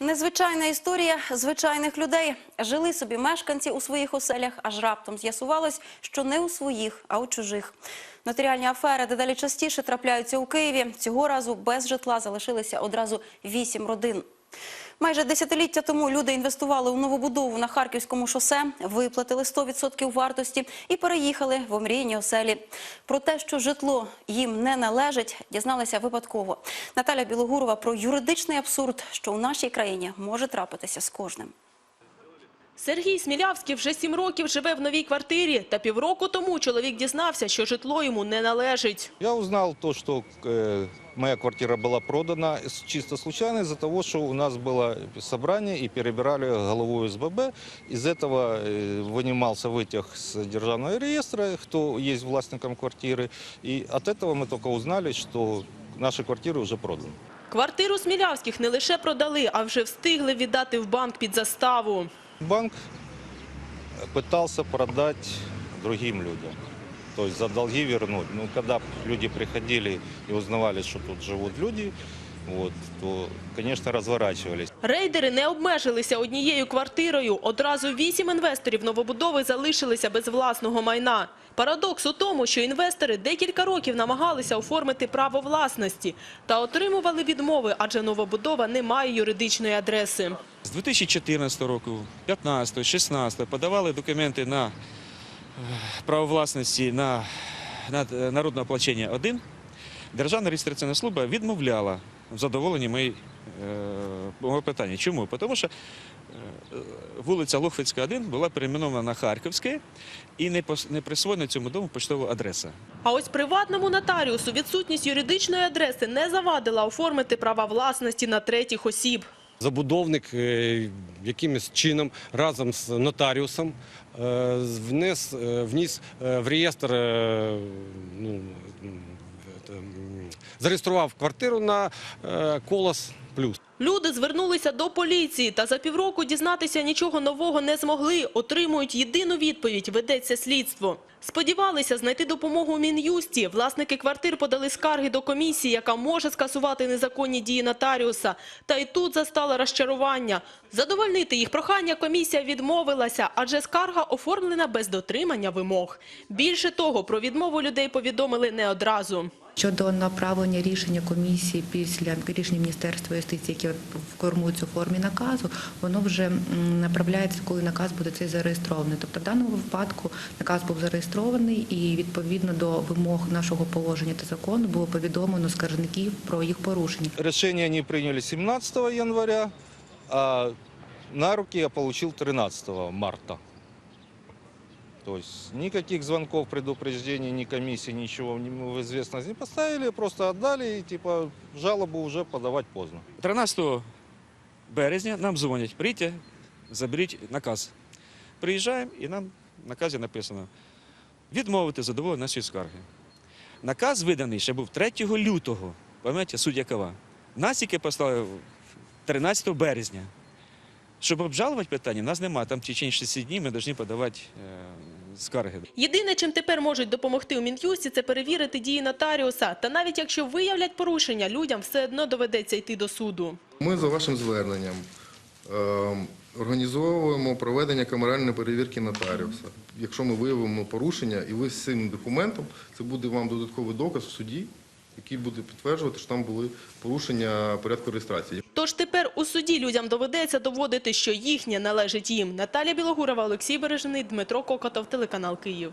Незвичайна історія звичайних людей. Жили собі мешканці у своїх оселях, аж раптом з'ясувалось, що не у своїх, а у чужих. Нотаріальні афери дедалі частіше трапляються у Києві. Цього разу без житла залишилися одразу вісім родин. Майже десятиліття тому люди інвестували у новобудову на Харківському шосе, виплатили 100% вартості і переїхали в омрійні оселі. Про те, що житло їм не належить, дізналися випадково. Наталя Білогурова про юридичний абсурд, що у нашій країні може трапитися з кожним. Сергій Смілявський вже сім років живе в новій квартирі. Та півроку тому чоловік дізнався, що житло йому не належить. Я узнал то, что э, моя квартира была продана с- чисто случайно из-за того, что у нас было собрание и перебирали голову СББ. Из этого э, вынимался вытяг с державного реестра, кто есть властником квартиры. И от этого мы только узнали, что наши квартиры уже проданы. Квартиру Смілявських не лише продали, а вже встигли віддати в банк під заставу. Банк пытался продать другим людям. То есть за долги вернуть. Ну, когда люди приходили и узнавали, что тут живут люди, вот, то, конечно, разворачивались. Рейдери не обмежилися однією квартирою. Одразу вісім інвесторів новобудови залишилися без власного майна. Парадокс у тому, що інвестори декілька років намагалися оформити право власності та отримували відмови, адже новобудова не має юридичної адреси. З 2014 року, 15, 16 подавали документи на е, право власності на, на е, народне оплачення 1. Державна реєстраційна служба відмовляла в задоволенні моєї, е, мого питання. Чому? Тому що е, вулиця Лохвицька, 1 була перейменована на Харківське і не, не присвоєна цьому дому поштова адреса. А ось приватному нотаріусу відсутність юридичної адреси не завадила оформити права власності на третіх осіб. Забудовник е, якимось чином разом з нотаріусом внес, вніс в реєстр, ну, зареєстрував квартиру на е, колос плюс. Люди звернулися до поліції та за півроку дізнатися нічого нового не змогли. Отримують єдину відповідь – ведеться слідство. Сподівалися знайти допомогу у Мін'юсті. Власники квартир подали скарги до комісії, яка може скасувати незаконні дії нотаріуса. Та й тут застало розчарування. Задовольнити їх прохання комісія відмовилася, адже скарга оформлена без дотримання вимог. Більше того, про відмову людей повідомили не одразу. Щодо направлення рішення комісії після рішення Міністерства юстиції, яке формується у формі наказу, воно вже направляється, коли наказ буде цей зареєстрований. Тобто в даному випадку наказ був зареєстрований і відповідно до вимог нашого положення та закону було повідомлено скаржників про їх порушення. Решение они приняли 17 января, а на руки я получил 13 марта. То есть никаких звонков, предупреждений, ни комиссии, ничего в известность не поставили, просто отдали и типа жалобу уже подавать поздно. 13 березня нам дзвонять, прийдьте, заберіть наказ. Приїжджаємо і нам в наказі написано відмовити задоволення нашої скарги. Наказ виданий ще був 3 лютого, пам'ятаєте, суддя Кава. Нас тільки поставив 13 березня. Щоб обжалувати питання, нас немає. Там в течение 60 днів ми повинні подавати е, скарги. Єдине, чим тепер можуть допомогти у Мін'юсті, це перевірити дії нотаріуса. Та навіть якщо виявлять порушення, людям все одно доведеться йти до суду. Ми за вашим зверненням е, організовуємо проведення камеральної перевірки нотаріуса. Якщо ми виявимо порушення і ви з цим документом, це буде вам додатковий доказ в суді, який буде підтверджувати, що там були порушення порядку реєстрації. Тож тепер у суді людям доведеться доводити, що їхнє належить їм. Наталія Білогурова, Олексій Бережений, Дмитро Кокотов, телеканал Київ.